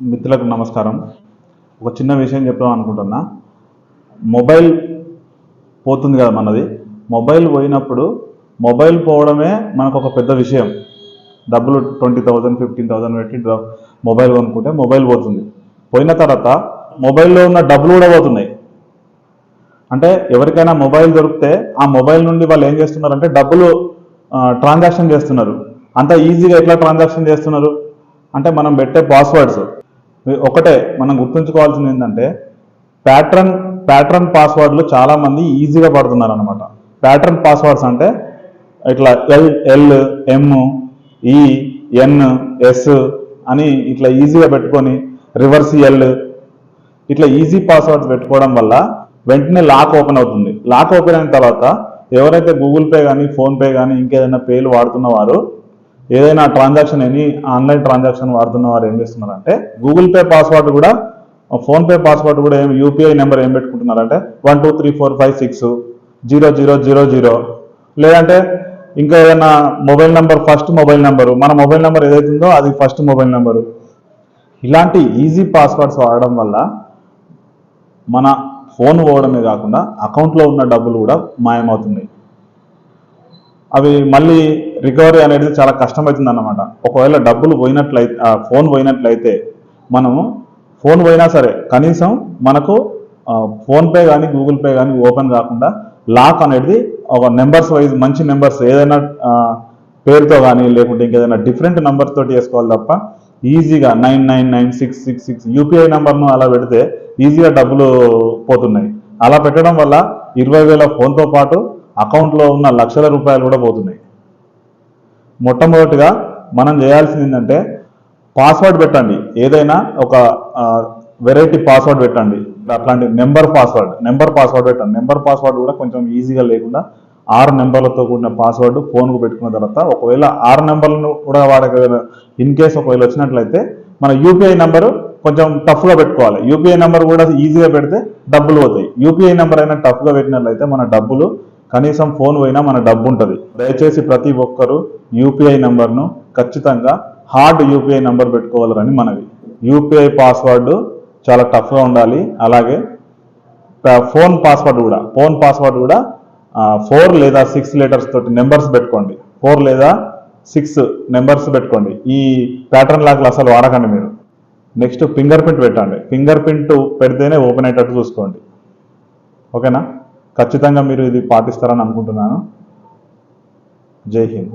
మిత్రులకు నమస్కారం. ఒక చిన్న విషయం చెప్దాం అనుకుంటున్నా. మొబైల్ పోతుంది కదా మనది. మొబైల్ పోయినప్పుడు మొబైల్ పోవడమే మనకు ఒక పెద్ద విషయం. డబ్బులు ట్వంటీ థౌజండ్ ఫిఫ్టీన్ థౌజండ్ పెట్టి మొబైల్ కొనుక్కుంటే మొబైల్ పోతుంది. పోయిన తర్వాత మొబైల్లో ఉన్న డబ్బులు కూడా పోతున్నాయి. అంటే ఎవరికైనా మొబైల్ దొరికితే ఆ మొబైల్ నుండి వాళ్ళు ఏం చేస్తున్నారు అంటే డబ్బులు ట్రాన్సాక్షన్ చేస్తున్నారు. అంత ఈజీగా ఎట్లా ట్రాన్సాక్షన్ చేస్తున్నారు? అంటే మనం పెట్టే పాస్వర్డ్స్. ఒకటే మనం గుర్తుంచుకోవాల్సింది ఏంటంటే ప్యాట్రన్ ప్యాటర్న్ పాస్వర్డ్లు చాలామంది ఈజీగా పడుతున్నారు అనమాట ప్యాటర్న్ పాస్వర్డ్స్ అంటే ఇట్లా ఎల్ ఎల్ ఎమ్ ఈ ఎన్ ఎస్ అని ఇట్లా ఈజీగా పెట్టుకొని రివర్స్ ఎల్ ఇట్లా ఈజీ పాస్వర్డ్స్ పెట్టుకోవడం వల్ల వెంటనే లాక్ ఓపెన్ అవుతుంది. లాక్ ఓపెన్ అయిన తర్వాత ఎవరైతే గూగుల్ పే కానీ ఫోన్పే కానీ ఇంకేదైనా పేలు వాడుతున్న వారు ఏదైనా ట్రాన్సాక్షన్ ఎనీ ఆన్లైన్ ట్రాన్సాక్షన్ వాడుతున్న వారు ఏం చేస్తున్నారంటే గూగుల్ పే పాస్వర్డ్ కూడా ఫోన్ పే పాస్వర్డ్ కూడా ఏం యూపీఐ నెంబర్ ఏం పెట్టుకుంటున్నారంటే one two three four five six zero zero zero zero లేదంటే ఇంకా ఏదైనా mobile number first mobile number మన మొబైల్ నెంబర్ ఏదైతుందో అది ఫస్ట్ మొబైల్ నెంబరు ఇలాంటి ఈజీ పాస్వర్డ్స్ వాడడం వల్ల మన ఫోన్ పోవడమే కాకుండా అకౌంట్లో ఉన్న డబ్బులు కూడా మాయమవుతున్నాయి. అవి మళ్ళీ రికవరీ అనేది చాలా కష్టమవుతుంది అన్నమాట ఒకవేళ డబ్బులు పోయినట్లయితే ఫోన్ పోయినట్లయితే మనము ఫోన్ పోయినా సరే కనీసం మనకు ఫోన్పే కానీ గూగుల్ పే కానీ ఓపెన్ కాకుండా లాక్ అనేది ఒక నెంబర్స్ వైజ్ మంచి నెంబర్స్ ఏదైనా పేరుతో కానీ లేకుంటే ఇంకేదైనా డిఫరెంట్ నెంబర్ తోటి వేసుకోవాలి తప్ప ఈజీగా nine nine nine six six six UPI నెంబర్ను అలా పెడితే ఈజీగా డబ్బులు పోతున్నాయి. అలా పెట్టడం వల్ల ఇరవై వేల ఫోన్తో పాటు అకౌంట్లో ఉన్న లక్షల రూపాయలు కూడా పోతున్నాయి. మొట్టమొదటిగా మనం చేయాల్సింది ఏంటంటే పాస్వర్డ్ పెట్టండి. ఏదైనా ఒక వెరైటీ పాస్వర్డ్ పెట్టండి. అట్లాంటి నెంబర్ పాస్వర్డ్ నెంబర్ పాస్వర్డ్ పెట్టండి. నెంబర్ పాస్వర్డ్ కూడా కొంచెం ఈజీగా లేకుండా ఆరు నెంబర్లతో కూడిన పాస్వర్డ్ ఫోన్కు పెట్టుకున్న తర్వాత ఒకవేళ ఆరు నెంబర్లను కూడా వాడక ఇన్ కేస్ ఒకవేళ వచ్చినట్లయితే మన యూపీఐ నెంబరు కొంచెం టఫ్గా పెట్టుకోవాలి. యూపీఐ నెంబర్ కూడా ఈజీగా పెడితే డబ్బులు పోతాయి. యూపీఐ నెంబర్ అయినా టఫ్గా పెట్టినట్లయితే మన డబ్బులు కనీసం ఫోన్ పోయినా మన డబ్బు ఉంటుంది దయచేసి ప్రతి ఒక్కరూ యూపీఐ నెంబర్ను ఖచ్చితంగా హార్డ్ యూపీఐ నెంబర్ పెట్టుకోవాలని మనవి. యూపీఐ పాస్వర్డ్ చాలా టఫ్గా ఉండాలి. అలాగే ఫోన్ పాస్వర్డ్ కూడా ఫోన్ పాస్వర్డ్ కూడా ఫోర్ లేదా సిక్స్ లెటర్స్ తోటి నెంబర్స్ పెట్టుకోండి. ఫోర్ లేదా సిక్స్ నెంబర్స్ పెట్టుకోండి. ఈ ప్యాటర్న్ లాక్లు అసలు వాడకండి మీరు. నెక్స్ట్ ఫింగర్ ప్రింట్ పెట్టండి. ఫింగర్ ప్రింట్ పెడితేనే ఓపెన్ అయ్యేటట్టు చూసుకోండి. ఓకేనా? ఖచ్చితంగా మీరు ఇది పాటిస్తారని అనుకుంటున్నాను. జై హింద్.